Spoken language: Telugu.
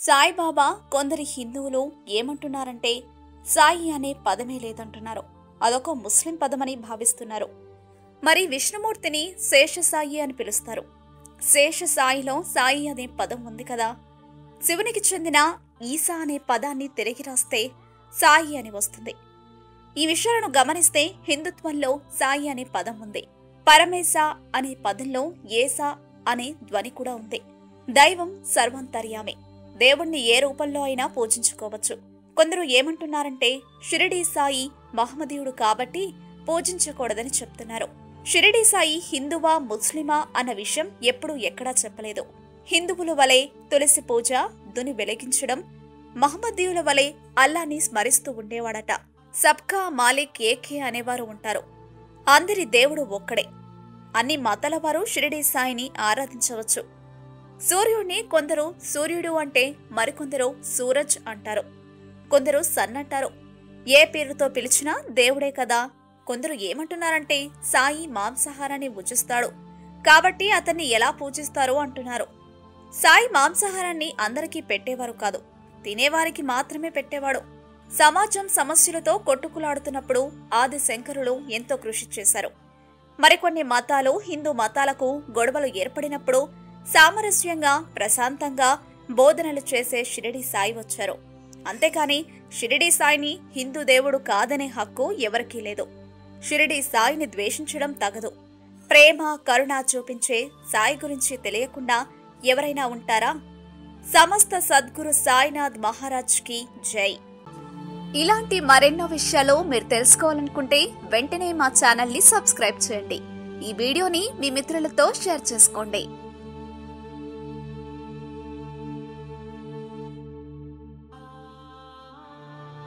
సాయిబాబా కొందరి హిందువులు ఏమంటున్నారంటే సాయి అనే పదమే లేదంటున్నారు. అదొక ముస్లిం పదమని భావిస్తున్నారు. మరి విష్ణుమూర్తిని శేషసాయి అని పిలుస్తారు. శేషసాయిలో సాయి అనే పదం ఉంది కదా. శివునికి చెందిన ఈసా అనే పదాన్ని తిరిగి రాస్తే సాయి అని వస్తుంది. ఈ విషయాలను గమనిస్తే హిందుత్వంలో సాయి అనే పదం ఉంది. పరమేశ అనే పదంలో ఏసా అనే ధ్వని కూడా ఉంది. దైవం సర్వంతర్యామే. దేవుణ్ణి ఏ రూపంలో అయినా పూజించుకోవచ్చు. కొందరు ఏమంటున్నారంటే షిరిడీ సాయి మహమ్మదీయుడు కాబట్టి పూజించకూడదని చెప్తున్నారు. షిరిడీ సాయి హిందువా ముస్లిమా అన్న విషయం ఎప్పుడూ ఎక్కడా చెప్పలేదు. హిందువుల వలె తులసి పూజ దుని వెలిగించడం మహమ్మదీయుల వలె అల్లాని స్మరిస్తూ ఉండేవాడట. సబ్కా మాలిక్ ఏకే అనేవారు ఉంటారు. అందరి దేవుడు ఒక్కడే. అన్ని మతాల వారు షిరిడీ సాయిని ఆరాధించవచ్చు. సూర్యుడిని కొందరు సూర్యుడు అంటే మరికొందరు సూరజ్ అంటారు. కొందరు సన్ అంటారు. ఏ పేరుతో పిలిచినా దేవుడే కదా. కొందరు ఏమంటున్నారంటే సాయి మాంసాహారాన్ని భుజిస్తాడు కాబట్టి అతన్ని ఎలా పూజిస్తారు అంటున్నారు. సాయి మాంసాహారాన్ని అందరికీ పెట్టేవారు కాదు. తినేవారికి మాత్రమే పెట్టేవాడు. సమాజం సమస్యలతో కొట్టుకులాడుతున్నప్పుడు ఆది శంకరులు ఎంతో కృషి చేశారు. మరికొన్ని మతాలు హిందూ మతాలకు గొడవలు ఏర్పడినప్పుడు సామరస్యంగా ప్రశాంతంగా బోధనలు చేసే షిరిడి సాయి వచ్చారు. అంతేకాని షిరిడి సాయిని హిందూ దేవుడు కాదనే హక్కు ఎవరికీ లేదు. షిరిడి సాయిని ద్వేషించడం తగదు. ప్రేమ కరుణ చూపించే సాయి గురించి తెలియకుండా ఎవరైనా ఉంటారా? సమస్త సద్గురు సాయినాథ్ మహారాజ్కి జై. ఇలాంటి మరెన్నో విషయాలు మీరు తెలుసుకోవాలనుకుంటే వెంటనే మా ఛానల్ని సబ్స్క్రైబ్ చేయండి. ఈ వీడియోని మీ మిత్రులతో షేర్ చేసుకోండి.